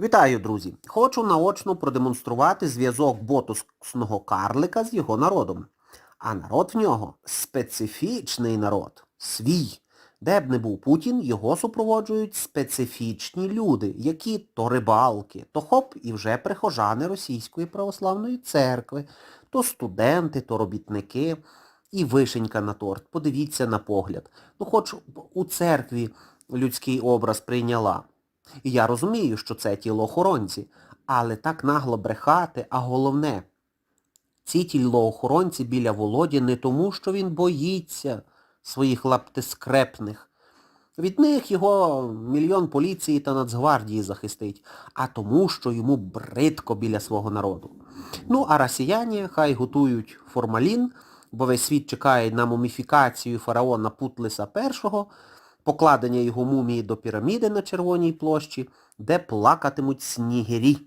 Вітаю, друзі! Хочу наочно продемонструвати зв'язок ботусного карлика з його народом. А народ в нього специфічний народ, свій. Де б не був Путін, його супроводжують специфічні люди, які то рибалки, то хоп і вже прихожани Російської православної церкви, то студенти, то робітники. І вишенька на торт. Подивіться на погляд. Ну хоч у церкві людський образ прийняла. І я розумію, що це тілоохоронці, але так нагло брехати, а головне, ці тілоохоронці біля Володі не тому, що він боїться своїх лаптискрепних. Від них його мільйон поліції та Нацгвардії захистить, а тому, що йому бридко біля свого народу. Ну, а росіяни хай готують формалін, бо весь світ чекає на муміфікацію фараона Путлиса І, покладення його мумії до піраміди на Червоній площі, де плакатимуть снігирі.